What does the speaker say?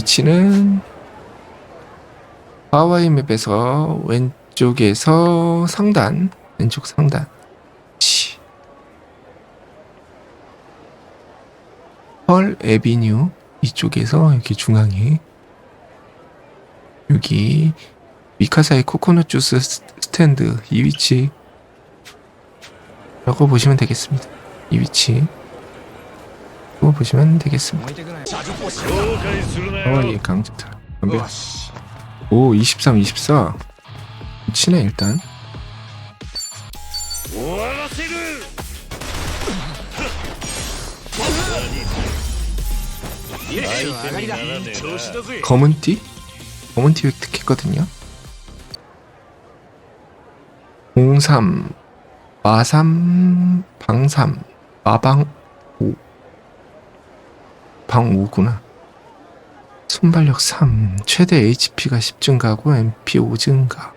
위치는 하와이 맵에서 왼쪽에서 상단 왼쪽 상단. 치. 펄 에비뉴 이쪽에서 이렇게 중앙에. 여기 미카사의 코코넛 주스 스- 스탠드 이 위치. 라고 보시면 되겠습니다. 이 위치 뭐 보시면 되겠습니다. 어이 강제타 어, 오 23, 24 치네 일단. 검은 띠? 검은 띠 획득했거든요. 03, 마삼, 방삼, 마방 방 5구나. 순발력 3, 최대 HP가 10 증가하고 MP 5 증가.